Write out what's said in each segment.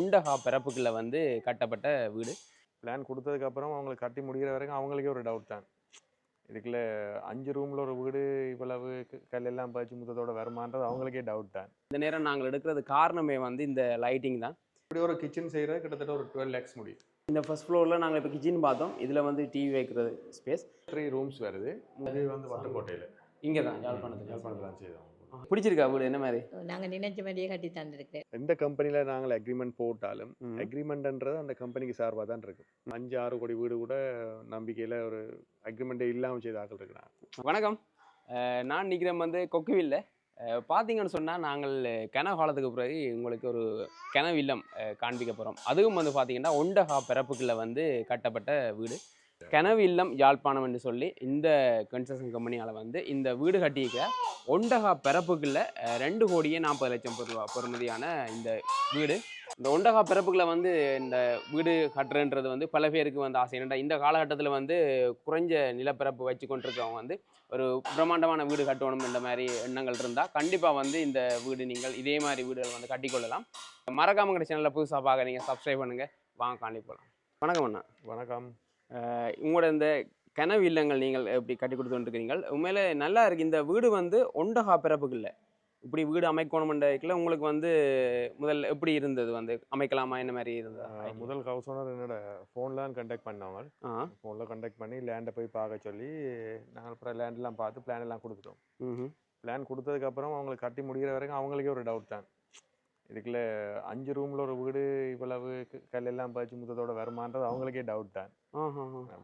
ஒண்டகா பிறப்புக்குள்ள வந்து கட்டப்பட்ட வீடு. பிளான் கொடுத்ததுக்கப்புறம் அவங்களுக்கு கட்டி முடிகிற வரைக்கும் அவங்களுக்கே ஒரு டவுட் தான். இதுக்குள்ள அஞ்சு ரூமில் ஒரு வீடு இவ்வளவு கல்லெல்லாம் பாய்ச்சி முத்தத்தோட வருமானது அவங்களுக்கே டவுட் தான். இந்த நேரம் நாங்கள் எடுக்கிறது காரணமே வந்து இந்த லைட்டிங் தான். இப்படி ஒரு கிச்சன் செய்கிறது கிட்டத்தட்ட ஒரு டுவெல் லேக்ஸ் முடியும் இந்த ஃபர்ஸ்ட் ஃப்ளோரில் நாங்கள் இப்போ கிச்சன் பார்த்தோம். இதில் வந்து டிவி வைக்கிறது ஸ்பேஸ் த்ரீ ரூம்ஸ் வருது. இது வந்து வட்டக்கோட்டையில். இங்கே தான் யாழ்ப்பாணத்தில் யாழ்ப்பாணத்தில் செய்தோம். பிடிச்சிருக்கா வீடு? என்ன மாதிரி? நாங்க நினைச்ச மாதிரியே கட்டி தந்திருக்கிறேன். எந்த கம்பெனியில் நாங்கள் அக்ரிமெண்ட் போட்டாலும். அக்ரிமெண்ட்ன்றது அந்த கம்பெனிக்கு சார்பாக தான் இருக்கு அஞ்சு ஆறு கோடி வீடு கூட நம்பிக்கையில் ஒரு அக்ரிமெண்ட்டே இல்லாமல் செய்த ஆக்கள் இருக்கிறாங்க. வணக்கம். அஹ் நான் நிற்கிறேன் வந்து கொக்குவில்ல. பார்த்தீங்கன்னு சொன்னால் நாங்கள் கனவு காலத்துக்கு பிறகு உங்களுக்கு ஒரு கனவு இல்லம் காண்பிக்க போகிறோம் அதுவும் வந்து பார்த்தீங்கன்னா ஒண்டகா பிறப்புக்குள்ள வந்து கட்டப்பட்ட வீடு. கனவு இல்லம் யாழ்ப்பாணம் என்று சொல்லி இந்த கன்ஸ்ட்ரக்ஷன் கம்பெனியால் வந்து இந்த வீடு கட்டியிருக்க ஒண்டகா பிறப்புக்குள்ள ரெண்டு கோடியே நாற்பது லட்சம் பொருவா பொறுமதியான இந்த வீடு. இந்த ஒண்டகா பிறப்புக்குள்ள வந்து இந்த வீடு கட்டுறன்றது வந்து பல பேருக்கு வந்து ஆசை. என்னடா இந்த காலகட்டத்தில் வந்து குறைஞ்ச நிலப்பரப்பு வச்சு கொண்டிருக்கவங்க வந்து ஒரு பிரம்மாண்டமான வீடு கட்டணும் என்ற மாதிரி எண்ணங்கள் இருந்தால் கண்டிப்பாக வந்து இந்த வீடு நீங்கள் இதே மாதிரி வீடுகள் வந்து கட்டிக்கொள்ளலாம். மறக்காம கிடைச்ச சேனலில் புதுசாக பார்க்க நீங்கள் சப்ஸ்கிரைப் பண்ணுங்கள் வாங்க காண்டி போகலாம் வணக்கம் அண்ணா. வணக்கம். உங்களோட இந்த கனவு இல்லங்கள் நீங்கள் எப்படி கட்டி கொடுத்துருக்கிறீங்க உண்மையில நல்லா இருக்கு. இந்த வீடு வந்து ஒண்டகா பிறப்புக்கு இல்லை. இப்படி வீடு அமைக்கணும்ன்றதுக்குள்ள உங்களுக்கு வந்து முதல் எப்படி இருந்தது? வந்து அமைக்கலாமா? என்ன மாதிரி இருந்ததா? முதல் ஹவுஸ் ஓனர் என்னோட ஃபோனில் தான் கண்டக்ட் பண்ணவங்க. ஆ. ஃபோனில் கண்டக்ட் பண்ணி லேண்டை போய் பார்க்க சொல்லி நாங்கள் அப்புறம் லேண்டெல்லாம் பார்த்து பிளான் எல்லாம் கொடுத்துட்டோம். ம் பிளான் கொடுத்ததுக்கப்புறம் அவங்களுக்கு கட்டி முடிகிற வரைக்கும் அவங்களுக்கே ஒரு டவுட் தான். இதுக்குள்ள அஞ்சு ரூமில் ஒரு வீடு இவ்வளவு கல்லெல்லாம் பாய்ச்சி முத்தத்தோட வருமானது அவங்களுக்கே டவுட் தான்.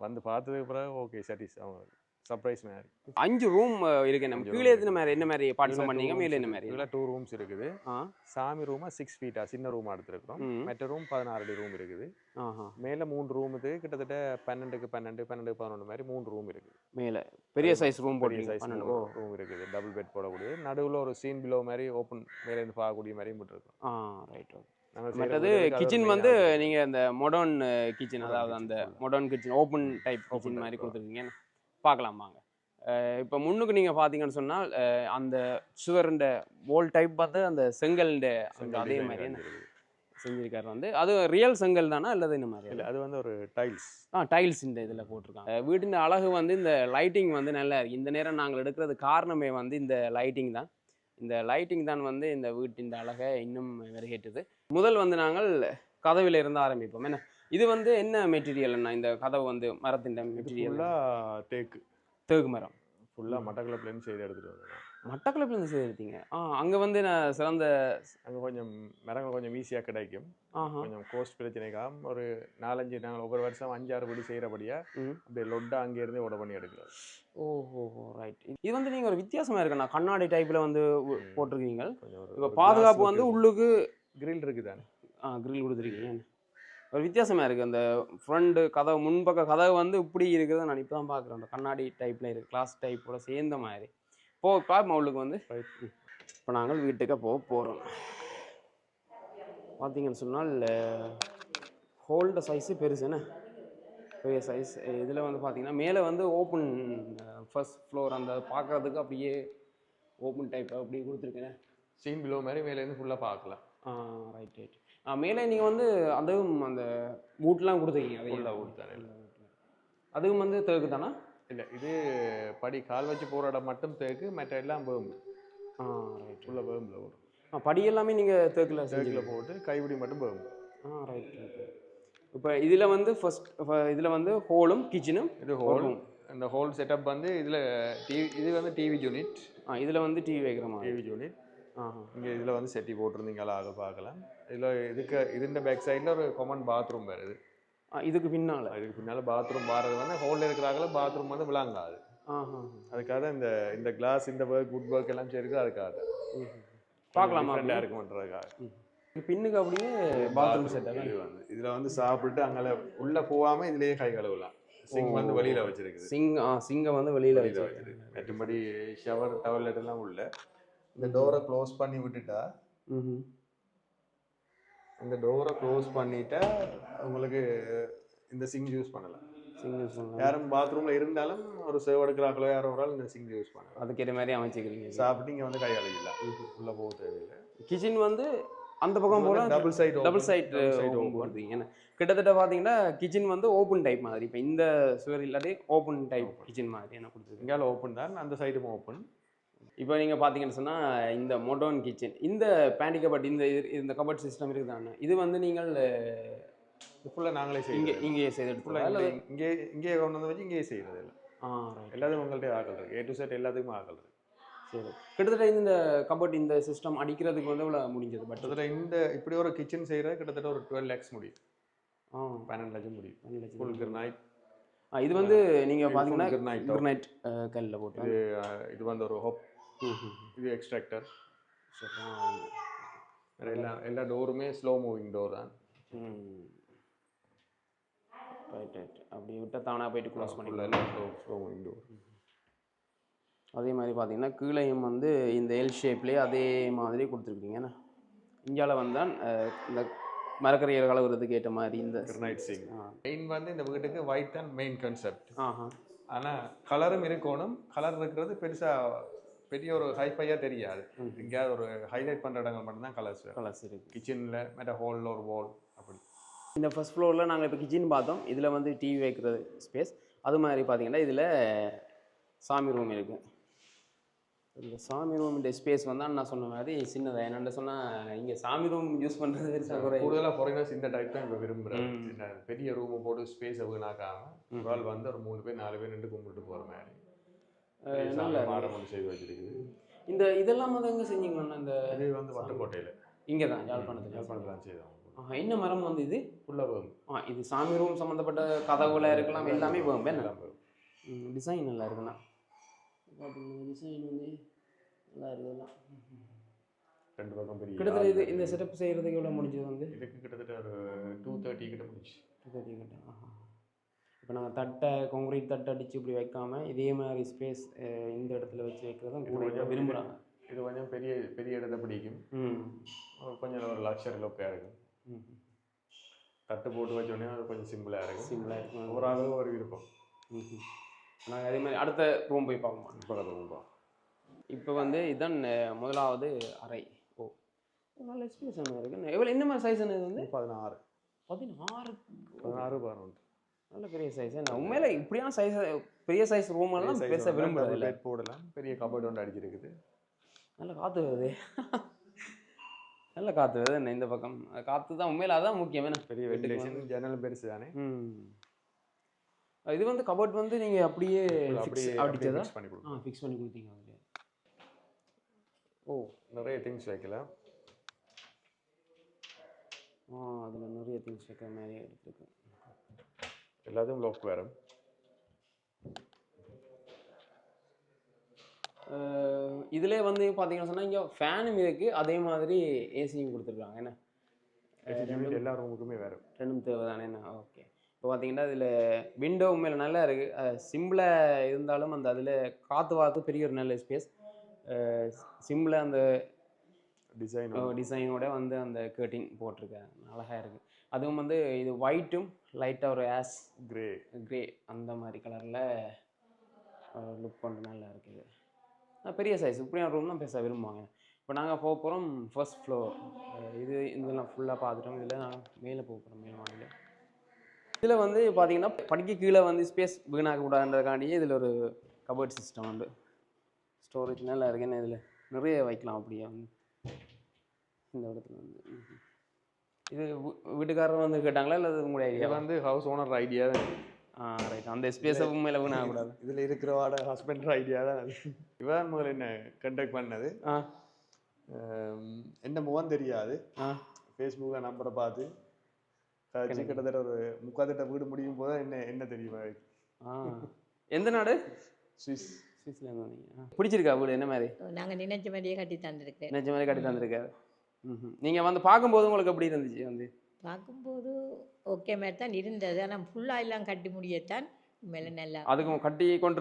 வந்து பார்த்ததுக்கு பிறகு ஓகே சட்டிஸ் அவங்க சர்ப்ரைஸ் மாதிரி அஞ்சு ரூம் இருக்கு. நம்ம கீழே எத்தனை மாதிரி என்ன மாதிரி பார்ட்டிஷன் பண்ணீங்க மேலே என்ன மாதிரி? இதில் டூ ரூம்ஸ் இருக்குது. சாமி ரூமா சிக்ஸ் ஃபீட்டா சின்ன ரூமா எடுத்துருக்கிறோம். மற்ற ரூம் பதினாறு அடி ரூம் இருக்குது. மேலே மூணு ரூம் இது கிட்டத்தட்ட பன்னெண்டுக்கு பன்னெண்டு பன்னெண்டு பதினொன்று மாதிரி மூணு ரூம் இருக்குது. மேலே. பெரிய சைஸ் ரூம் போட்டீங்க சைஸ் ரூம் இருக்குது. டபுள் பெட் போடக்கூடிய நடுவில் ஒரு சீன் பிலோ மாதிரி ஓப்பன் மேலே இருந்து பார்க்கக்கூடிய மாதிரி விட்டுருக்கோம் ஆ ரைட் ஓகே நாங்கள் மற்றது கிச்சன் வந்து ஆகும். நீங்க இந்த மாடர்ன் கிச்சன் அதாவது அந்த. Modern kitchen open type kitchen மாதிரி. கொடுத்துருக்கீங்க. பார்க்கலாம் வாங்க இப்போ முன்னுக்கு நீங்க பாத்தீங்கன்னு சொன்னால் அந்த சுவருண்ட வால் டைப் வந்து அந்த செங்கல்ண்ட அதே design மாதிரி என்ன இருக்குது. செஞ்சிருக்காரு வந்து. அது ரியல் செங்கல் தானா அல்லது இந்த மாதிரி இல்ல அது வந்து ஒரு டைல்ஸ். ஆ டைல்ஸ் இந்த இதில் போட்டிருக்காங்க. வீட்டின் அழகு வந்து இந்த லைட்டிங் வந்து நல்லா இருக்கு. இந்த நேரம் நாங்கள் எடுக்கிறது காரணமே வந்து இந்த லைட்டிங் தான். இந்த லைட்டிங் தான் வந்து இந்த வீட்டின் அழகை இன்னும் மெருகேற்றுது முதல் வந்து நாங்கள் கதவில இருந்து ஆரம்பிப்போம். என்ன? இது வந்து என்ன மெட்டீரியல்னா இந்த கதவு வந்து மரத்தின் மெட்டீரியல் தேக்கு. தேக்கு மரம். ஃபுல்லாக மட்டக்களப்புலேருந்து செய்து எடுத்துகிட்டு வந்தோம் மட்டக்களப்புல இருந்து செய்திருக்கீங்க ஆ அங்கே வந்து நான் சிறந்த அங்கே கொஞ்சம் மரங்கள் கொஞ்சம் ஈஸியாக கிடைக்கும். கொஞ்சம் கோஸ்ட் பிரச்சனைக்காக ஒரு நாலஞ்சு நாங்கள் ஒவ்வொரு வருஷம் அஞ்சாறு படி செய்கிறபடியா ம். அப்படியே லொட்டா அங்கேருந்து ஓட பண்ணி எடுக்கிறோம் ஓஹோ ரைட் இது வந்து நீங்கள் ஒரு வித்தியாசமா இருக்குண்ணா கண்ணாடி டைப்பில் வந்து. போட்டிருக்கீங்க. இப்போ பாதுகாப்பு வந்து உள்ளுக்கு கிரில் இருக்குதானே? கிரில் கொடுத்துருக்கீங்க. ஒரு வித்தியாசமா இருக்கு. அந்த ஃப்ரண்ட் கதவு முன்பக்க கதவு வந்து இப்படி இருக்கிறத நான் இப்போ தான் பார்க்குறேன் அந்த கண்ணாடி டைப்பில் இருக்கு. கிளாஸ் டைப்போட சேர்ந்த மாதிரி. போ பாப்பா உள்ளுக்கு வந்து. இப்போ நாங்கள் வீட்டுக்கு போக போகிறோம் பார்த்தீங்கன்னு சொன்னால் ஹோல்ட சைஸு பெருசுன்னு பெரிய சைஸ் இதில் வந்து பார்த்தீங்கன்னா மேலே வந்து ஓப்பன் ஃபர்ஸ்ட் ஃப்ளோர் அந்த பார்க்குறதுக்கு அப்படியே ஓப்பன் டைப் அப்படியே கொடுத்துருக்கேன். சீன் பிலோ மாதிரி மேலேருந்து ஃபுல்லாக பார்க்கலாம் ரைட் ரைட் மேலே நீங்கள் வந்து அதுவும் அந்த பூட்லாம் கொடுத்துருக்கீங்க wood தானே. அதுவும் வந்து தேக்கு தானா? இல்லை இது படி கால் வச்சு போகிற இடம் மட்டும் தேக்கு மற்ற எல்லாம் வேம்பு. ஆ ரைட் ஃபுல்லாக வேம்பில் வரும். ஆ படி எல்லாமே நீங்கள் தேக்கில் தேக்கில் போட்டு கைப்பிடி மட்டும் வேம்பு. ஆ ரைட் இப்போ இதில் வந்து ஃபர்ஸ்ட் இதில் வந்து ஹோலும் கிச்சனும் இது ஹோல் இந்த ஹோல் செட்டப் வந்து இதில் டிவி இது வந்து டிவி யூனிட் ஆ இதில் வந்து டிவி வைக்கிற மாதிரி. டிவி யூனிட் இங்கே இதில் வந்து செட்டி போட்டிருந்தீங்களா? அதை பார்க்கலாம் இதில் இதுக்கு இதுன்ற பேக் சைடில் ஒரு காமன் பாத்ரூம் வருது இதுக்கு பின்னால். அதுக்கு பின்னால் பாத்ரூம் வாரது வந்து ஹோலில் இருக்கிறாங்கள பாத்ரூம் வந்து விளங்காது. அதுக்காக இந்த இந்த கிளாஸ் இந்த ஒர்க் குட் ஒர்க் எல்லாம் செய்யுது அதுக்காக பார்க்கலாமா இருக்குமன்றதுக்காக. இது பின்னுக்கு அப்படியே பாத்ரூம் செட்டப் இது வந்து இதில் வந்து சாப்பிட்டு அங்கே உள்ளே போகாமல் இதுலேயே கை கழுவலாம். சிங் வந்து வெளியில் வச்சிருக்குது. சிங் சிங்கை வந்து வெளியில் வெளியில் வச்சு வச்சிருக்கு மற்றபடி ஷவர் டவலெட் எல்லாம் உள்ள. இந்த டோரை க்ளோஸ் பண்ணி விட்டுட்டா இந்த டோரை க்ளோஸ் பண்ணிட்டா உங்களுக்கு இந்த சிங் யூஸ் பண்ணலாம். சிங்கிள் சொன்ன யாரும் பாத்ரூம்ல இருந்தாலும் ஒரு சேவ் எடுக்கிறாங்களோ யாரோ ஒரு ஆள் இந்த சிங் யூஸ் பண்ணலாம். அதுக்கேற்ற மாதிரி அமைச்சிக்கிறீங்க. சாப்பிட்டு இங்கே வந்து கை உள்ள போக தேவையில்லை. கிச்சன் வந்து அந்த பக்கம் போல டபுள் சைடு டபுள் சைட் போடுறீங்க. கிட்டத்தட்ட பார்த்தீங்கன்னா கிச்சன் வந்து ஓப்பன் டைப் மாதிரி. இப்போ இந்த சுவர் இல்லாட்டி ஓப்பன் டைப் கிச்சன் மாதிரி என்ன கொடுத்துருக்கீங்க? இங்கால ஓப்பன் தான். அந்த சைடும் ஓப்பன் இப்போ நீங்கள் பார்த்தீங்கன்னு சொன்னால் இந்த மோட்டோன் கிச்சன் இந்த பேண்டி கபட் இந்த இது- இந்த கபட் சிஸ்டம் இருக்குதானே இது வந்து நீங்கள் ஃபுல்லா நாங்களே இங்கே செய்யறோம் இங்கே செய்து ஃபுல்லா எடுத்துக்கலாம் இங்கே இங்கே இங்கே கொண்டு வந்து வச்சு இங்கே செய்யறது இல்லை. ஆ ரைட் எல்லாத்தையும் உங்கள்கிட்ட ஆக்கல் இருக்கு. ஏ டு செட் எல்லாத்துக்குமே ஆக்கல் இருக்கு. சரி. கிட்டத்தட்ட இந்த கபட் இந்த சிஸ்டம் அடிக்கிறதுக்கு வந்து இவ்வளோ முடிஞ்சது பட் கிட்டத்தட்ட இந்த இப்படி ஒரு கிச்சன் செய்யறது கிட்டத்தட்ட ஒரு டுவெல் லேக்ஸ் முடியும். ஆ. பன்னெண்டு லட்சம் முடியும். பன்னெண்டு லட்சம். ஃபுல் கிரனைட் ஆ, இது வந்து நீங்கள் பார்த்தீங்கன்னா granite. கிரனைட் கல்லில் போட்டு. இது இது வந்து ஒரு ஹோப். இது எக்ஸ்ட்ராக்டர். எல்லா எல்லா டோருமே ஸ்லோ மூவிங் டோர் தான். Right right. அப்படி விட்டா தானாக போயிட்டு க்ளோஸ் பண்ணிக்கலாம். Slow slow moving door. அதே மாதிரி பார்த்தீங்கன்னா கீழையும் வந்து இந்த எல் ஷேப்லேயே அதே மாதிரி கொடுத்துருக்கீங்க. என்ன? இங்கால வந்தால் இந்த மரக்கரையர் கலவுறதுக்கு ஏற்ற மாதிரி இந்த சிங் ஆ. மெயின் வந்து இந்த வீட்டுக்கு ஒயிட் தான் மெயின் கான்செப்ட் ஆஹா. ஆனால் கலரும் இருக்கணும். கலர் இருக்கிறது பெருசாக பெரிய ஒரு ஹைஃபையாக தெரியாது. எங்கேயாவது ஒரு ஹைலைட் பண்ணுற இடங்கள் மட்டும்தான் கலர்ஸ் கலர்ஸ் இருக்குது கிச்சனில் மேட்ட ஹாலில் ஒரு வால் அப்படி. இந்த ஃபர்ஸ்ட் ஃப்ளோரில் நாங்கள் இப்போ கிச்சன் பார்த்தோம். இதில் வந்து டிவி வைக்கிறது ஸ்பேஸ் அது மாதிரி பார்த்தீங்கன்னா இதில் சாமி ரூம் இருக்குது இந்த சாமி ரூம் ஸ்பேஸ் வந்து நான் சொன்ன மாதிரி சின்னதாக என்னென்ன சொன்னால் இங்கே சாமி ரூம் யூஸ் பண்ணுறது கூடுதலாக ஃபாரினர்ஸ் இந்த டைப் தான் இப்போ விரும்புகிறேன் பெரிய ரூமை போட்டு ஸ்பேஸை வீணாக்காம ஒரு ஆள் வந்து ஒரு மூணு பேர் நாலு பேர் நின்று கும்பிட்டு போகிற மாதிரி. பெரிய சாமி மாடம் ஒன்று செய்து வச்சிருக்குது. இந்த இதெல்லாம் வந்து எங்கே செஞ்சீங்கண்ணா இந்த இது வந்து வட்டக்கோட்டையில். இங்கே தான் யாழ்ப்பாணத்தில். யாழ்ப்பாணத்தில் செய்தோம். ஆஹா, என்ன மரம் வந்து இது? ஃபுல்லாக வேகும் ஆ இது சாமி ரூம் சம்மந்தப்பட்ட கதவுல இருக்கலாம் எல்லாமே எல்லாம் வேகும் டிசைன் நல்லா இருக்குண்ணா. பார்த்தீங்கன்னா டிசைன் வந்து நல்லா இருக்குதுண்ணா. ரெண்டு பக்கம் பெரிய கிட்டத்தட்ட இது இந்த செட்டப் செய்கிறதுக்கு எவ்வளோ முடிஞ்சது வந்து? இதுக்கு கிட்டத்தட்ட ஒரு டூ தேர்ட்டி கிட்ட முடிச்சு இப்போ நாங்கள் தட்டை கான்க்ரீட் தட்டை அடித்து இப்படி வைக்காம இதே மாதிரி ஸ்பேஸ் இந்த இடத்துல வச்சு வைக்கிறதும் கூட கொஞ்சம் விரும்புகிறாங்க இது கொஞ்சம் பெரிய பெரிய இடத்தை பிடிக்கும். கொஞ்சம் ஒரு லக்ஸரி லுக்காக இருக்கும். ம் தட்டு போட்டு வச்சோடனே அது கொஞ்சம் சிம்பிளாக இருக்கும். சிம்பிளாக இருக்கும். ஒரு ஆளு ஒரு விருப்பம். நாங்கள் அதே மாதிரி அடுத்த ரூம் போய் பார்ப்போம். இப்போ அது ரொம்ப இப்போ வந்து இதுதான் முதலாவது அறை. ஓ நல்ல ஸ்பேஸ் என்ன இருக்கு. எவ்வளோ என்ன மாதிரி சைஸ் இது வந்து? பதினாறு பதினாறு. பதினாறு பதினொன்று. நல்ல பெரிய சைஸ் என்ன உண்மையில இப்படியான சைஸ் பெரிய சைஸ் ரூம் எல்லாம் பெருசாக விரும்புறது இல்லை. பெட் போடலாம். பெரிய கபோர்டு ஒன்று அடிச்சிருக்குது. நல்ல காற்று வருது. நல்ல காற்று வருது. என்ன இந்த பக்கம்? காற்று தான் உண்மையில அதான் முக்கியம். என்ன பெரிய வெண்டிலேஷன் ஜன்னலும் பெருசு தானே? இது வந்து கபோர்ட் வந்து நீங்க அப்படியே அப்படியே அடிச்சதா பண்ணி கொடுக்கும் ஆ ஃபிக்ஸ் பண்ணி கொடுத்தீங்க அதுல ஓ நிறைய திங்ஸ் வைக்கலாம் ஆ அதில் நிறைய திங்ஸ் வைக்கிற மாதிரி எடுத்துருக்கு. எல்லாத்தையும் லாக் வரும் இதிலே வந்து பார்த்தீங்கன்னா சொன்னால் இங்கே ஃபேனும் இருக்குது அதே மாதிரி ஏசியும் கொடுத்துருக்காங்க. என்ன? எல்லா ரூமுக்குமே வரும் ரெண்டும் தேவை தானே ஓகே இப்போ பார்த்தீங்கன்னா இதில் விண்டோ உண்மையில நல்லா இருக்குது சிம்பிளாக இருந்தாலும் அந்த அதில் காற்று வாக்கு பெரிய ஒரு நல்ல ஸ்பேஸ் சிம்பிளாக அந்த டிசைன் டிசைனோட வந்து அந்த கேர்டின் போட்டிருக்காங்க. அழகாக இருக்குது அதுவும் வந்து இது ஒயிட்டும் லைட்டாக ஒரு ஆஸ் கிரே கிரே அந்த மாதிரி கலரில் லுக் கொண்டு நல்லா இருக்குது. அஹ் பெரிய சைஸ் இப்படியான ரூம்லாம் பேச விரும்புவாங்க. இப்போ நாங்கள் போக போகிறோம் ஃபர்ஸ்ட் ஃப்ளோர் இது இதெல்லாம் ஃபுல்லாக பார்த்துட்டோம். இதில் நாங்கள் மேலே போக போகிறோம் மேல் மாடியில் இதில் வந்து பார்த்தீங்கன்னா படிக்க கீழே வந்து ஸ்பேஸ் வீணாக்க கூடாதுன்றதுக்காண்டியே இதில் ஒரு கபோர்ட் சிஸ்டம் உண்டு. ஸ்டோரேஜ் நல்லா இருக்குன்னு இதில் நிறைய வைக்கலாம் அப்படியே வந்து. இந்த இடத்துல வந்து. இது வீட்டுக்காரர் வந்து கேட்டாங்களா இல்லை உங்களுடைய ஐடியா வந்து ஹவுஸ் ஓனர் ஐடியா தான் ஆ ரைட் அந்த ஸ்பேஸை உண்மையில வீணாகக்கூடாது இதில் இருக்கிறவாட ஹஸ்பண்ட் ஐடியா தான் அது. இவன் முதல்ல என்ன கண்டக்ட் பண்ணது. என்ன முகம் தெரியாது. ஆ. ஃபேஸ்புக்கில் நம்பரை பார்த்து கழிச்சு கிட்டத்தட்ட ஒரு முக்காத்திட்ட வீடு முடியும் போது என்ன என்ன தெரியுமா? ஆ. எந்த நாடு? சுவிஸ். சுவிஸ்லேருந்து வந்தீங்க. பிடிச்சிருக்கா வீடு? என்ன மாதிரி? நாங்கள் நினைச்ச மாதிரியே கட்டி தந்திருக்கிறேன். நிஜ மாதிரி கட்டி தந்திருக்காரு. நீங்கள் வந்து பார்க்கும்போது உங்களுக்கு எப்படி இருந்துச்சு வந்து? பார்க்கும்போது ஓகே மாதிரி தான் இருந்தது. ஆனால் ஃபுல்லாக எல்லாம் கட்டி முடியத்தான் மேலே நல்லா அதுக்கு கட்டி கொண்டு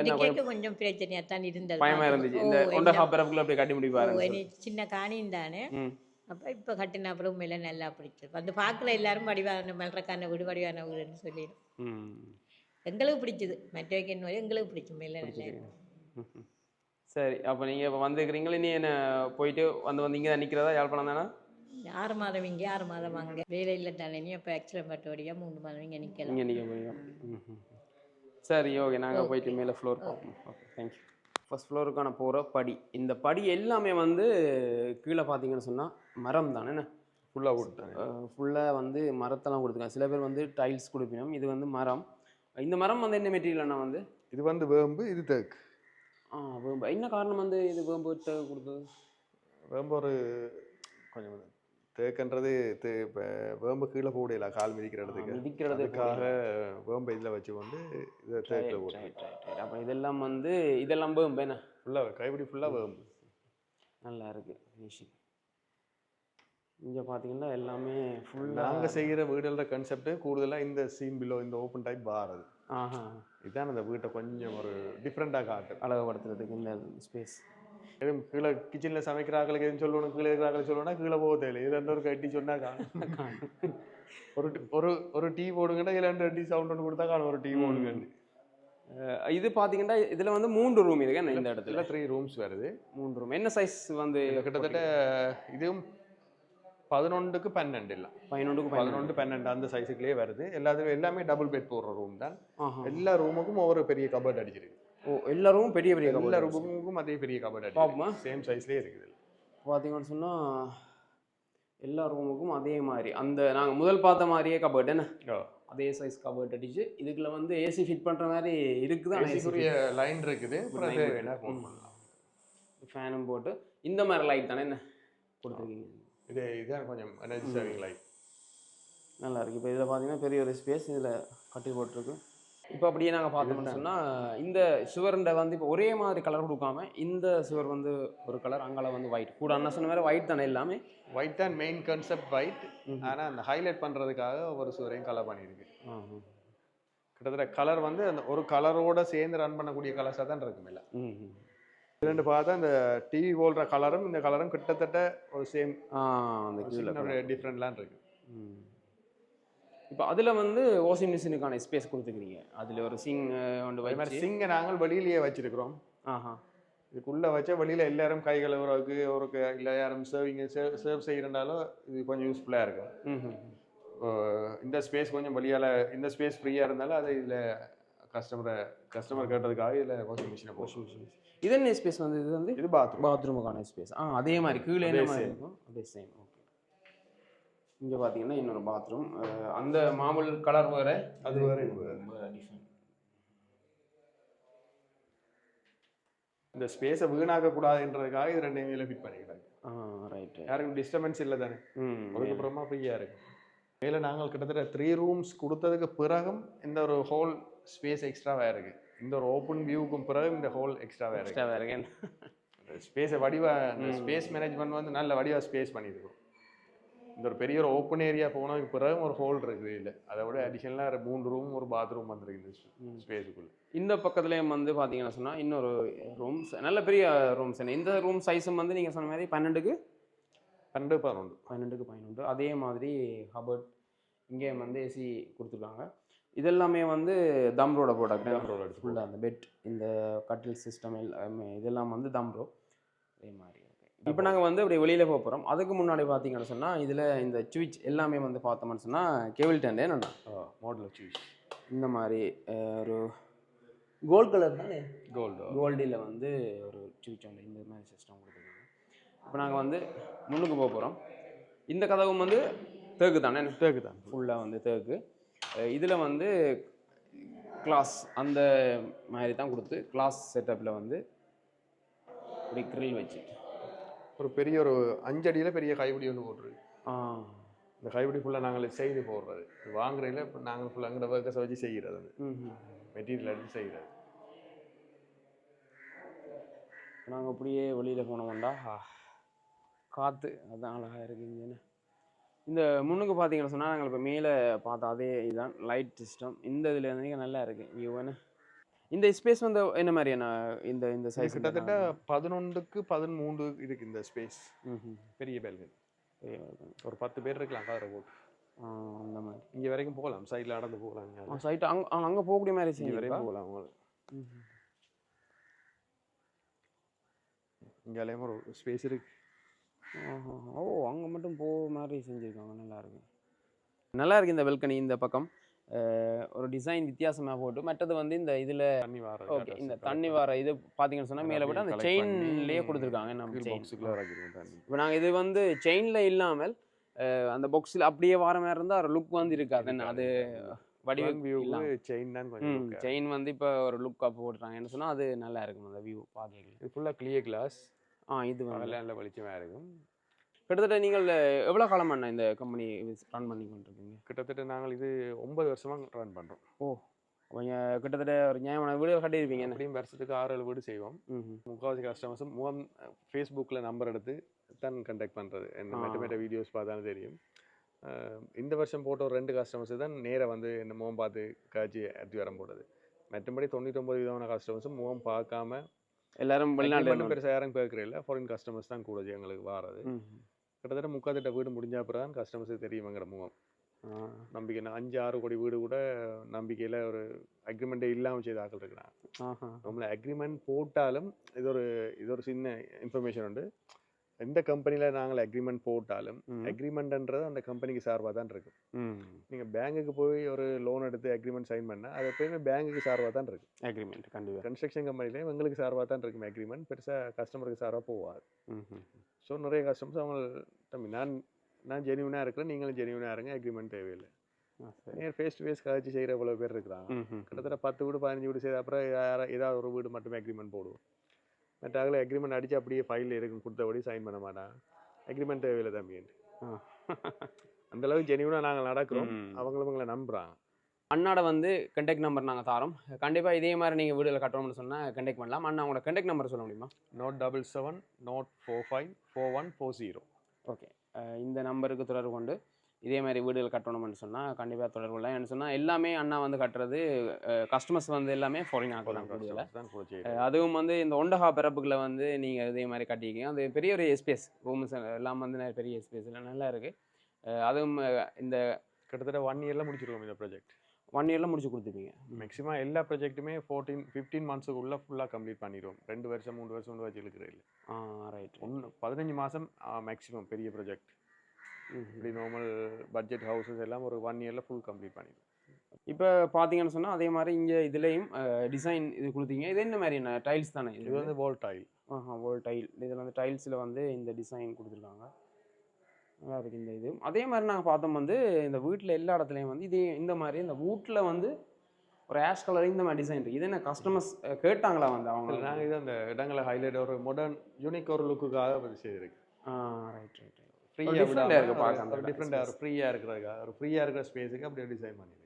என்ன கேட்க கொஞ்சம் பிரச்சனையாக தான் இருந்தது. பயமா இருந்துச்சு. இந்த ஒன்றரை எல்லாம் ஹாப் பிறப்புக்குள்ள அப்படி கட்டி இனி சின்ன காணியும் தானே? அப்போ இப்போ கட்டின அப்புறம் மேலே நல்லா பிடிச்சது வந்து பார்க்கல எல்லாரும் வடிவான மலரக்கான வீடு வடிவான வீடுன்னு சொல்லிடும். எங்களுக்கு பிடிச்சது. மற்றவைக்கு என்ன எங்களுக்கு பிடிக்கும். மேலே நல்லா. சரி அப்போ நீங்கள் இப்போ வந்துருக்கிறீங்களா நீ என்ன போயிட்டு வந்து வந்து இங்கே தான் நிற்கிறதா யாழ்ப்பாணம் தானே? ஆறு மாதம் இங்கே ஆறு மாதம் அங்கே. வேலை இல்லை தானே அப்போ ஆக்சிடென்ட் பட்டோடியா மூணு மாதம் இங்கே நிற்கலாம் இங்கே நிற்க போகிறோம் சரி ஓகே நாங்கள் போயிட்டு மேலே ஃப்ளோர் பார்ப்போம். ஓகே தேங்க்யூ ஃபர்ஸ்ட் ஃப்ளோருக்கான போகிற படி. இந்த படி எல்லாமே வந்து கீழே பார்த்தீங்கன்னு சொன்னால் மரம் தானே. ஃபுல்லாக கொடுத்தாங்க ஃபுல்லாக வந்து மரத்தெல்லாம் கொடுத்துருக்காங்க. சில பேர் வந்து டைல்ஸ் கொடுப்பினோம். இது வந்து மரம். இந்த மரம் வந்து என்ன மெட்டீரியல்னா வந்து? இது வந்து வேம்பு இது தேக்கு. ஆ வேம்பு. என்ன காரணம் வந்து இது வேம்பு தேவை கொடுத்தது? வேம்பு ஒரு கொஞ்சம் தேக்குன்றது தே இப்போ வேம்பு கீழே போடல கால் மிதிக்கிற இடத்துக்கு. மிதிக்கிறது அதுக்காக வேம்பை இதில் வச்சு கொண்டு இதை தேக்கில் போட்டு அப்போ இதெல்லாம் வந்து இதெல்லாம் வேம்பு என்ன? ஃபுல்லாக கைப்பிடி ஃபுல்லாக வேம்பு. நல்லா இருக்கு ஃபினிஷிங் இங்கே பார்த்தீங்கன்னா எல்லாமே ஃபுல்லாக நாங்கள் செய்கிற வீடுகளோட கன்செப்ட் கூடுதலாக இந்த சீம் பிலோ இந்த ஓப்பன் டைப் பார் அது. ஆஹா. இதுதான் அந்த வீட்டை கொஞ்சம் ஒரு டிஃப்ரெண்ட்டாக காட்டு. அழகுபடுத்துறதுக்கு இந்த ஸ்பேஸ் எதுவும் கீழே கிச்சனில் சமைக்கிற ஆக்களுக்கு எதுவும் சொல்லணும் கீழே இருக்கிற ஆக்களுக்கு சொல்லணும்னா கீழே போக தேவையில்லை. இது ரெண்டு ஒரு கட்டி சொன்னா காணும். ஒரு ஒரு ஒரு டீ போடுங்கன்னா இதில் ரெண்டு டீ சவுண்ட் ஒன்று கொடுத்தா காணும் ஒரு டீ போடுங்கன்னு. இது பார்த்தீங்கன்னா இதில் வந்து மூன்று ரூம் இருக்கு இந்த இடத்துல? த்ரீ ரூம்ஸ் வருது. மூன்று ரூம் என்ன சைஸ் வந்து கிட்டத்தட்ட இதுவும் பதினொன்றுக்கு பன்னெண்டு இல்லை பதினொன்றுக்கு பதினொன்று பன்னெண்டு அந்த சைஸுக்குள்ளேயே வருது. எல்லாத்துக்கும் எல்லாமே டபுள் பெட் போடுற ரூம் தான். எல்லா ரூமுக்கும் ஒவ்வொரு பெரிய கபர்ட் அடிச்சிருக்கு. ஓ எல்லா ரூமும் பெரிய பெரிய எல்லா ரூமுக்கும் அதே பெரிய கபர்ட்? அடிச்சிருக்கு. சேம் சைஸ்லேயே இருக்குது பார்த்தீங்கன்னு சொன்னால் எல்லா ரூமுக்கும் அதே மாதிரி. அந்த நாங்கள் முதல் பார்த்த மாதிரியே கபோர்ட் என்ன. அதே சைஸ் கபோர்ட் அடிச்சு இதுக்குள்ள வந்து ஏசி ஃபிட் பண்ணுற மாதிரி இருக்குது ஏசிக்குரிய லைன் இருக்குது. ஃபேனும் போட்டு. இந்த மாதிரி லைட் தானே என்ன கொடுத்துருக்கீங்க? இது இதுதான் கொஞ்சம் எனர்ஜி சேவிங் லைட் நல்லா இருக்கு. இப்போ இதில் பார்த்தீங்கன்னா பெரிய ஒரு ஸ்பேஸ் இதில் கட்டி போட்டிருக்கு. இப்போ அப்படியே நாங்கள் பார்த்தோம்னு சொன்னால் இந்த சுவருண்ட வந்து இப்போ ஒரே மாதிரி கலர் கொடுக்காம இந்த சுவர் வந்து ஒரு கலர் அங்கால வந்து ஒயிட் கூட அண்ணா சொன்ன மாதிரி ஒயிட் தானே எல்லாமே? ஒயிட் தான் மெயின் கான்செப்ட் ஒயிட் ஆனா அந்த ஹைலைட் பண்றதுக்காக ஒரு சுவரையும் கலர் பண்ணியிருக்கு. கிட்டத்தட்ட கலர் வந்து அந்த ஒரு கலரோட சேர்ந்து ரன் பண்ணக்கூடிய கலர்ஸாக தான் இருக்கும் ரெண்டு பார்த்தா இந்த டிவி ஓடுற கலரும் இந்த கலரும் கிட்டத்தட்ட ஒரு சேம் அந்த டிஃப்ரெண்ட்லாம் இருக்கு. இப்போ அதில் வந்து வாஷிங் மிஷினுக்கான ஸ்பேஸ் கொடுத்துக்கிறீங்க. அதில் ஒரு சிங் ஒன்று அதே மாதிரி சிங்கை நாங்கள் வெளியிலேயே வச்சிருக்கிறோம். ஆஹா. இதுக்குள்ள வச்சா வெளியில எல்லாரும் கை கழுவுறதுக்கு ஒரு இல்ல யாரும் சர்விங் சர்வ் செய்யறனாலும் இது கொஞ்சம் யூஸ்ஃபுல்லா இருக்கும். இந்த ஸ்பேஸ் கொஞ்சம் வெளியால இந்த ஸ்பேஸ் ஃப்ரீயா இருந்தாலும் அது இதுல கஸ்டமரை கஸ்டமர் கேட்டதுக்காக இதுல வாஷிங் மிஷினை வாஷிங் மிஷின் இது என்ன ஸ்பேஸ் வந்து இது வந்து? இது பாத்ரூம் பாத்ரூமுக்கான ஸ்பேஸ் ஆ அதே மாதிரி கீழே என்ன மாதிரி. இருக்கும் அதே சேம் ஓகே இங்கே பார்த்தீங்கன்னா இன்னொரு பாத்ரூம் அந்த மாமூல் கலர் வேறு அது வேற. டிஃப்ரெண்ட் இந்த ஸ்பேஸை வீணாக்க கூடாதுன்றதுக்காக இது ரெண்டையும் இதுல ஃபிட் பண்ணிக்கிறாங்க. ஆ ரைட் யாருக்கும் டிஸ்டர்பன்ஸ் இல்லை தானே? ம் அதுக்கப்புறமா ஃப்ரீயா இருக்கும். மேல நாங்கள் கிட்டத்தட்ட த்ரீ ரூம்ஸ் கொடுத்ததுக்கு பிறகும் இந்த ஒரு ஹோல் ஸ்பேஸ் எக்ஸ்ட்ராவா இருக்கு. இந்த ஒரு ஓப்பன் வியூக்கும் பிறகு இந்த ஹோல் எக்ஸ்ட்ராவா இருக்கு. எக்ஸ்ட்ரா வேறு ஸ்பேஸை வடிவா இந்த ஸ்பேஸ் மேனேஜ்மெண்ட் வந்து நல்ல வடிவா ஸ்பேஸ் பண்ணியிருக்கோம் இந்த ஒரு பெரிய ஒரு ஓப்பன் ஏரியா போனதுக்கு பிறகு ஒரு ஹோல் இருக்குது இல்லை அதை விட அடிஷனலாக மூணு ரூம் ஒரு பாத்ரூம் வந்திருக்கு இந்த ஸ்பேஸுக்குள்ள இந்த பக்கத்துலேயும் வந்து பார்த்தீங்கன்னா சொன்னால் இன்னொரு ரூம்ஸ் நல்ல பெரிய ரூம்ஸ் இந்த ரூம் சைஸும் வந்து நீங்கள் சொன்ன மாதிரி பன்னெண்டுக்கு பன்னெண்டு பதினொன்று. பன்னெண்டுக்கு பதினொன்று. அதே மாதிரி ஹபர்ட் இங்கேயும் வந்து ஏசி கொடுத்துருக்காங்க. இதெல்லாமே வந்து தம்ரோட ப்ராடக்ட் எடுத்து ஃபுல்லாக அந்த பெட் இந்த கட்டில் சிஸ்டம் எல்லாமே இதெல்லாம் வந்து தம்ரோ அதே மாதிரி இப்போ நாங்கள் வந்து அப்படியே வெளியில் போக போகிறோம் அதுக்கு முன்னாடி பார்த்தீங்கன்னு சொன்னால் இதில் இந்த சுவிட்ச் எல்லாமே வந்து பார்த்தோம்னு சொன்னால் டேண்ட் என்னண்ணா மாடல் சூஸ் இந்த மாதிரி ஒரு கோல்ட் கலர் தானே? கோல்டு கோல்டில் வந்து ஒரு சுவிட்ச் ஒன்று இந்த மாதிரி சிஸ்டம் கொடுத்துருக்காங்க. இப்போ நாங்கள் வந்து முன்னுக்கு போக போகிறோம் இந்த கதவும் வந்து தேக்கு தானே? தேக்கு தான். ஃபுல்லாக வந்து தேக்கு. இதில் வந்து கிளாஸ் அந்த மாதிரி தான் கொடுத்து கிளாஸ் செட்டப்பில் வந்து இப்படி grill வச்சு ஒரு பெரிய ஒரு அஞ்சு அடியில் பெரிய கைப்பிடி ஒன்று போட்டுருக்கு. இந்த கைப்பிடி ஃபுல்லாக நாங்கள் செய்து போடுறது. வாங்குறதுல இப்போ நாங்கள் ஃபுல்லாக அங்கே ஒர்க்கர்ஸை வச்சு செய்கிறது அது. மெட்டீரியல் எடுத்து செய்கிறது நாங்கள் அப்படியே வெளியில் போனோம்டா. காற்று அதான் அழகாக இருக்குங்க இந்த முன்னுக்கு பார்த்தீங்கன்னு சொன்னால் நாங்கள் இப்போ மேலே பார்த்த அதே இதுதான் லைட் சிஸ்டம் இந்த இதில் இருந்து நல்லா இருக்குது என்ன இந்த ஸ்பேஸ் வந்து என்ன மாதிரியான இந்த இந்த இது சைஸ் கிட்டத்தட்ட பதினொன்றுக்கு பதிமூன்று இருக்கு இந்த ஸ்பேஸ் பெரிய பேல்கனி ஒரு பத்து பேர் இருக்கலாம் கதரை போட்டு. அந்த மாதிரி. இங்கே வரைக்கும் போகலாம். சைடில் நடந்து போகலாம் இங்க சைட்டு அங்கே அங்கே போகக்கூடிய மாதிரி இங்கே செஞ்சு போகலாம் உங்களுக்கு இங்கேயும் ஒரு ஸ்பேஸ் இருக்கு. ஆஹா. ஓ அங்கே மட்டும் போ மாதிரி செஞ்சுருக்காங்க. நல்லா இருக்கு. நல்லா இருக்கு இந்த வெல்கனி இந்த பக்கம். ஒரு டிசைன் வித்தியாசமாக போட்டு மற்றது வந்து இந்த இதில் தண்ணி வார ஓகே இந்த தண்ணி வர இது பார்த்தீங்கன்னு சொன்னால் மேலே விட அந்த செயின்லேயே கொடுத்துருக்காங்க நம்ம இப்போ நாங்கள் இது வந்து செயினில் இல்லாமல் அந்த பாக்ஸில் அப்படியே வர மாதிரி இருந்தால் ஒரு லுக் வந்து இருக்காது. என்ன அது வடிவ Front view இல்லாம. செயின் தான் கொஞ்சம். செயின் வந்து இப்போ ஒரு லுக் அப் போட்டுறாங்கன்னு சொன்னால் அது நல்லா இருக்கும் அந்த வியூ பார்க்கல இது ஃபுல்லாக கிளியர் கிளாஸ் ஆ இது வந்து. நல்ல வெளிச்சமாக இருக்கும். கிட்டத்தட்ட நீங்கள் எவ்வளோ காலம் பண்ண இந்த கம்பெனி ரன் பண்ணி கொண்டிருக்கீங்க? கிட்டத்தட்ட நாங்கள் இது ஒன்பது வருஷமாக ரன் பண்ணுறோம் கொஞ்சம் கிட்டத்தட்ட ஒரு நியாயமான வீடுகள் கட்டியிருப்பீங்க என்ன? அப்படியும் வருஷத்துக்கு ஆறு ஏழு வீடு செய்வோம். ம் முக்கால்வாசி கஸ்டமர்ஸும் முகம் ஃபேஸ்புக்கில் நம்பர் எடுத்து தான் கண்டக்ட் பண்ணுறது என்ன. மெட்ட மெட்ட வீடியோஸ் பார்த்தாலும் தெரியும். இந்த வருஷம் போட்ட ஒரு ரெண்டு கஸ்டமர்ஸ் தான் நேராக வந்து என்ன முகம் பார்த்து காய்ச்சி எடுத்து வரம் போடுறது மற்றபடி தொண்ணூத்தொம்பது விதமான கஸ்டமர்ஸும் முகம் பார்க்காம எல்லாரும் வெளிநாட்டு பெருசாக யாரும் கேட்குற இல்லை. ஃபாரின் கஸ்டமர்ஸ் தான் கூட எங்களுக்கு வாரது. கிட்டத்தட்ட முக்காத்திட்ட வீடு முடிஞ்ச அப்புறம் தான் கஸ்டமர்ஸுக்கு தெரியும் எங்கட முகம் நம்பிக்கை அஞ்சு ஆறு கோடி வீடு கூட நம்பிக்கையில் ஒரு அக்ரிமெண்ட்டே இல்லாமல் செய்த ஆக்கள் இருக்கிறாங்க. நம்மள அக்ரிமெண்ட் போட்டாலும் இது ஒரு இது ஒரு சின்ன இன்ஃபர்மேஷன் உண்டு. எந்த கம்பெனியில் நாங்கள் அக்ரிமெண்ட் போட்டாலும். அக்ரிமெண்ட்ன்றது அந்த கம்பெனிக்கு சார்பாக தான் இருக்கும். நீங்கள் பேங்குக்கு போய் ஒரு லோன் எடுத்து அக்ரிமெண்ட் சைன் பண்ணால் அது எப்பயுமே பேங்குக்கு சார்பாக தான் இருக்கும். அக்ரிமெண்ட் கண்டிப்பாக கன்ஸ்ட்ரக்ஷன் கம்பெனிலையும் எங்களுக்கு சார்பாக தான் இருக்கும் அக்ரிமெண்ட் பெருசாக கஸ்டமருக்கு சார்பாக ம் ஸோ நிறைய கஸ்டமர்ஸ் அவங்க தம்பி நான் நான் ஜெனியூனாக இருக்கிறேன் நீங்களும் ஜெனியூனாக இருங்க அக்ரிமெண்ட் தேவையில்லை. நேர் ஃபேஸ் டு ஃபேஸ் கழிச்சு செய்கிற இவ்வளோ பேர் இருக்கிறாங்க. கிட்டத்தட்ட பத்து வீடு பதினஞ்சு வீடு செய்த அப்புறம் ஏதாவது ஒரு வீடு மட்டுமே அக்ரிமெண்ட் போடுவோம். ஆகல அக்ரிமெண்ட் அடிச்சு அப்படியே ஃபைலில் இருக்கும் கொடுத்தபடி சைன் பண்ண மாட்டான். அக்ரிமெண்ட் தேவையில்லை தம்பின்ட்டு ஆ. அந்த அளவுக்கு ஜெனியூனாக நாங்கள் நடக்கிறோம். அவங்களும் எங்களை நம்புறாங்க. அண்ணாட வந்து கண்டெக்ட் நம்பர் நாங்கள் தாரோம். கண்டிப்பாக இதே மாதிரி நீங்கள் வீடியோவில் கட்டணும்னு சொன்னால் கண்டெக்ட் பண்ணலாம். அண்ணா உங்களோட கண்டெக்ட் நம்பர் சொல்ல முடியுமா? Nought double seven nought four five four one four zero okay இந்த நம்பருக்கு தொடர்பு கொண்டு இதே மாதிரி வீடுகள் கட்டணும்னு சொன்னால் கண்டிப்பாக தொடர்பு என்ன சொன்னால் எல்லாமே அண்ணா வந்து கட்டுறது கஸ்டமர்ஸ் வந்து எல்லாமே ஃபாரின் கூடுதல தான் அதுவும் வந்து இந்த ஒண்டஹா பிறப்புகளை வந்து நீங்கள் இதே மாதிரி கட்டிக்கிங்க அது பெரிய ஒரு ஸ்பேஸ் ரூம்ஸ் எல்லாம் வந்து நிறைய பெரிய ஸ்பேஸ் எல்லாம் நல்லா இருக்குது அதுவும் இந்த கிட்டத்தட்ட ஒன் இயரில் முடிச்சிருக்கோம் இந்த ப்ராஜெக்ட் ஒன் இயரில் முடிச்சு கொடுத்துருப்பீங்க மேக்ஸிமம் எல்லா ப்ராஜெக்ட்டுமே ஃபோர்டீன் ஃபிஃப்டீன் மந்த்ஸுக்குள்ளே ஃபுல்லாக கம்ப்ளீட் பண்ணிடுவோம் ரெண்டு வருஷம் மூணு வருஷம் கொண்டு வச்சு இழுக்கிற இல்லை. ஆ ரைட் ஒன்று பதினஞ்சு மாதம் மேக்ஸிமம் பெரிய ப்ராஜெக்ட் இப்படி நார்மல் பட்ஜெட் ஹவுசஸ் எல்லாம் ஒரு ஒன் இயரில் ஃபுல் கம்ப்ளீட் பண்ணிடுவோம் இப்போ பார்த்தீங்கன்னு சொன்னால் அதே மாதிரி இங்கே இதுலேயும் டிசைன் இது கொடுத்தீங்க. இது என்ன மாதிரி என்ன? டைல்ஸ் தானே இது வந்து வால் டைல் ஆஹா ஒரு டைல் இதில் வந்து டைல்ஸில் வந்து இந்த டிசைன் கொடுத்துருக்காங்க. நல்லா இருக்கு இந்த இது. அதே மாதிரி நாங்கள் பார்த்தோம் வந்து இந்த வீட்டில் எல்லா இடத்துலையும் வந்து இதே இந்த மாதிரி இந்த வீட்டில் வந்து ஒரு ஆஷ் கலர் இந்த மாதிரி டிசைன் இருக்குது இது என்ன கஸ்டமர்ஸ் கேட்டாங்களா வந்து அவங்க? நாங்கள் இது அந்த இடங்களை ஹைலைட் ஒரு மாடர்ன் யூனிக் ஒரு லுக்குக்காக செய்திருக்கு. ஆ ரைட் ரைட் ஃப்ரீயாக ஆ இருக்கு பார்க்க டிஃப்ரெண்டாக ஒரு ஃப்ரீயாக இருக்கிறதுக்காக ஒரு ஃப்ரீயாக இருக்கிற ஸ்பேஸுக்கு அப்படியே டிசைன் right.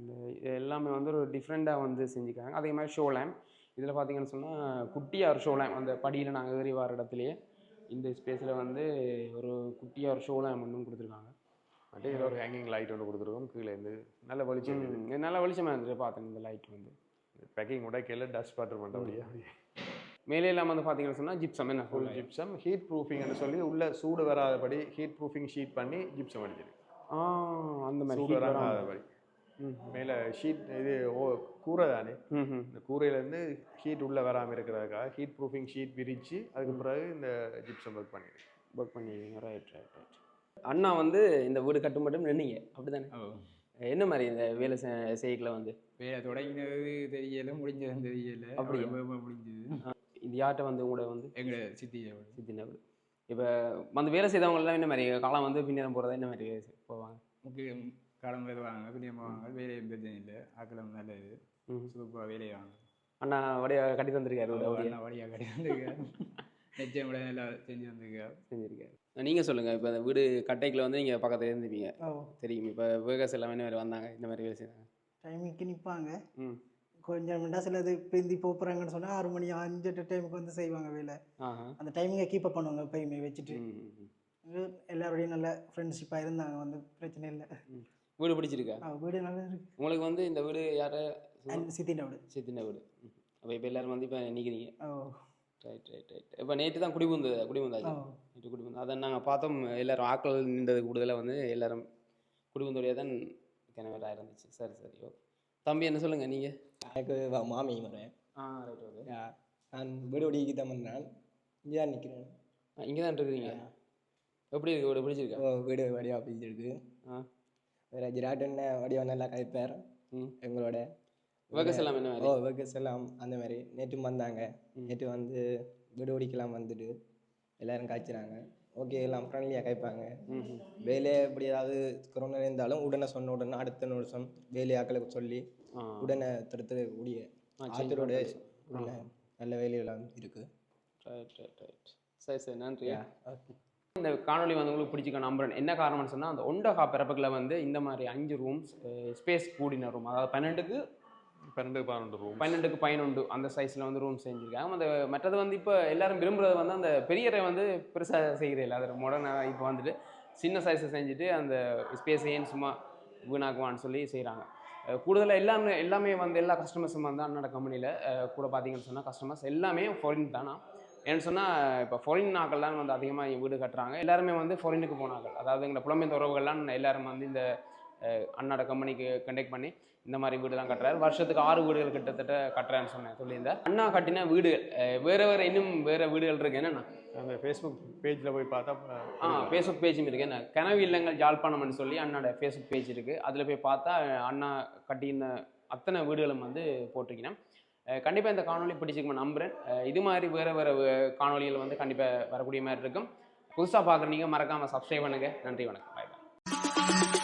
இந்த எல்லாமே வந்து ஒரு டிஃப்ரெண்ட்டாக வந்து செஞ்சுக்கிறாங்க. அதே மாதிரி ஷோ லேம்ப் இதில் பார்த்தீங்கன்னு சொன்னால் குட்டியாக ஒரு ஷோ லேம்ப் அந்த படியில் நாங்கள் ஏறி வர இடத்துலையே இந்த ஸ்பேஸில் வந்து ஒரு குட்டியாக ஒரு ஷோ லேம்ப் ஒன்றும் கொடுத்துருக்காங்க. அப்படியே இதில் ஒரு ஹேங்கிங் லைட் ஒன்று கொடுத்துருக்கோம் கீழே இருந்து. நல்ல வெளிச்சம் நல்ல வெளிச்சமாக இருந்துச்சு பார்த்தேன் இந்த லைட் வந்து. பேக்கிங் உடைக்கையில் டஸ்ட் பாட்டர் பண்ணுறபடியே மேலே எல்லாம் வந்து பார்த்தீங்கன்னு சொன்னால் ஜிப்சம் என்ன? ஃபுல் ஜிப்சம் ஹீட் ப்ரூஃபிங்னு சொல்லி உள்ள சூடு வராதபடி ஹீட் ப்ரூஃபிங் ஷீட் பண்ணி ஜிப்சம் அடிச்சிருக்கு ஆ அந்த மாதிரி சூடு. வராதபடி. ம் மேலே ஷீட் இது ஓ கூரை தானே ம் ம் இந்த கூரையிலேருந்து ஹீட் உள்ளே வராமல் இருக்கிறதுக்காக ஹீட் ப்ரூஃபிங் ஷீட் விரித்து அதுக்கு பிறகு இந்த ஜிப்சம் ஒர்க் பண்ணிருக்கு ஒர்க் பண்ணிடுவீங்க. ரைட் ரைட் ரைட் அண்ணா வந்து இந்த வீடு கட்டும் மட்டும் நின்னீங்க. அப்படி தானே ஓ. என்ன மாதிரி இந்த வேலை செ- செய்யல வந்து? வேலை தொடங்கினது தெரியல முடிஞ்சதும் தெரியல. வேகமா முடிஞ்சது. இது யார்கிட்ட வந்து உங்களோட வந்து எங்களை சித்தி சித்தின வீடு இப்போ வந்து வேலை செய்தவங்க எல்லாம் என்ன மாதிரி காலம் வந்து பின்னேறம் போகிறதா என்ன மாதிரி போவாங்க. முக்கிய காலம் வருவாங்க பிரியமாவாங்க வேலையும் பிரச்சனை இல்லை. ஆக்கிரம் நல்லது. ம். சூப்பராக வேலையை வாங்க. அண்ணா வடிய கட்டி தந்திருக்காரு வீடு அப்படியே வழியாக கிடையாது நிச்சயம் கூட நல்லா செஞ்சு வந்திருக்காரு செஞ்சிருக்காரு. நீங்கள் சொல்லுங்கள் இப்போ இந்த வீடு கட்டைக்குள்ள வந்து நீங்கள் பக்கத்துல இருந்துப்பீங்க ஓ. தெரியும் இப்போ வேகஸ் எல்லாமே இந்த மாதிரி வந்தாங்க? இந்த மாதிரி வேலை செய்தாங்க? டைமிங்க்கு நிற்பாங்க ம். கொஞ்சம் மிண்டா சிலது பிந்தி போப்புறாங்கன்னு சொன்னால் ஆறு மணி அஞ்சு எட்டு டைமுக்கு வந்து செய்வாங்க வேலை. அந்த டைமிங்கை கீப் அப் பண்ணுவாங்க எப்பயுமே வச்சுட்டு. எல்லாரோடையும் நல்ல ஃப்ரெண்ட்ஷிப்பாக இருந்தாங்க வந்து பிரச்சனை இல்லை. வீடு பிடிச்சிருக்கா? வீடு நல்லா இருக்கு. உங்களுக்கு வந்து இந்த வீடு யாரை சித்தின வீடு. சித்தின வீடு. அப்போ இப்போ எல்லாரும் வந்து இப்போ நிற்கிறீங்க ஓ. ரைட் ரைட் ரைட் இப்போ நேற்று தான் குடிபுந்தது ஓ. குடிபந்தாச்சு நேற்று குடிபந்து அதை நாங்கள் பார்த்தோம். எல்லாரும் ஆக்கள் நின்றது கூடுதலாக வந்து எல்லாரும் குடிபந்தோடைய தான் கிணவராக இருந்துச்சு சரி சரி ஓகே. தம்பி என்ன சொல்லுங்கள் நீங்கள் எனக்கு மாமி வரேன் ஆ ரைட் ஓகே நான் வீடு ஒடிக்கி தான் பண்ணேன் இங்கே தான் நிற்கிறேன் இங்கே தான் இருக்கிறீங்க எப்படி இருக்கு? வீடு பிடிச்சிருக்கா? ஓ வீடு வடிவா பிடிச்சிருக்கு. ஆ. வேற ஜிராட்டன்னு வடிவா நல்லா கழிப்பார் ம். எங்களோட ஒர்க்கர்ஸ் எல்லாம் என்ன ஓ ஒர்க்கர்ஸ் எல்லாம் அந்த மாதிரி. நேற்று வந்தாங்க. நேற்று வந்து வீடு ஓடிக்கலாம் வந்துட்டு எல்லாரும் காய்ச்சிறாங்க. ஓகே எல்லாம் ஃப்ரெண்ட்லியாக ம். வேலையை எப்படி ஏதாவது கொரோனா இருந்தாலும் உடனே சொன்ன உடனே அடுத்த நிமிஷம் வேலை ஆக்களுக்கு சொல்லி உடனே தடுத்து கூடிய ஆத்தரோட நல்ல வேலையெல்லாம் இருக்கு. ரைட் ரைட் ரைட் சரி சரி நன்றி. ஓகே இந்த காணொளி வந்து உங்களுக்கு பிடிச்சிக்க நம்புறேன். என்ன காரணம்னு சொன்னால் அந்த ஒண்டகா பிறப்புகளில் வந்து இந்த மாதிரி அஞ்சு ரூம்ஸ் ஸ்பேஸ் கூடின ரூம் அதாவது பன்னெண்டுக்கு பன்னெண்டு பன்னெண்டு ரூம் பன்னெண்டுக்கு பதினொன்று அந்த சைஸில் வந்து ரூம் செஞ்சுருக்காங்க. அந்த மற்றது வந்து இப்போ எல்லாரும் விரும்புறது வந்து அந்த பெரியரை வந்து பெருசாக செய்கிறதில்ல அது மாடர்னாக இப்போ வந்துட்டு சின்ன சைஸை செஞ்சுட்டு அந்த ஸ்பேஸையும் சும்மா வீணாக்குவான்னு சொல்லி செய்கிறாங்க கூடுதலாக எல்லாமே எல்லாமே வந்து எல்லா கஸ்டமர்ஸும் வந்து அண்ணோட கம்பெனியில் கூட பார்த்தீங்கன்னு சொன்னால் கஸ்டமர்ஸ் எல்லாமே ஃபாரின் தானா. ஏன்னு சொன்னால் இப்போ ஃபாரின் ஆக்கள் தான் வந்து அதிகமாக வீடு கட்டுறாங்க. எல்லாருமே வந்து ஃபாரினுக்கு போனார்கள் அதாவது எங்களை புலம்பெயர்ந்த உறவுகள்லாம் எல்லாரும் வந்து இந்த அண்ணாட கம்பெனிக்கு கண்டெக்ட் பண்ணி இந்த மாதிரி வீடு தான் கட்டுறாரு. வருஷத்துக்கு ஆறு வீடுகள் கிட்டத்தட்ட கட்டுறேன்னு சொன்னேன் சொல்லியிருந்தேன். அண்ணா கட்டின வீடுகள் வேற வேற இன்னும் வேற வீடுகள் இருக்கு. என்னென்ன அந்த ஃபேஸ்புக் பேஜில் போய் பார்த்தா ஆ ஃபேஸ்புக் பேஜும் இருக்கு. என்ன? கனவு இல்லங்கள் யாழ்ப்பாணம்னு சொல்லி அண்ணாட ஃபேஸ்புக் பேஜ் இருக்கு. அதில் போய் பார்த்தா அண்ணா கட்டியிருந்த அத்தனை வீடுகளும் வந்து போட்டிருக்கேன் கண்டிப்பாக இந்த காணொளி பிடிச்சிருக்கும் நம்புறேன். அஹ் இது மாதிரி வேறு வேறு காணொளிகள் வந்து கண்டிப்பாக வரக்கூடிய மாதிரி இருக்கும். புதுசாக பார்க்குறீங்க மறக்காமல் சப்ஸ்கிரைப் பண்ணுங்கள் நன்றி வணக்கம். you.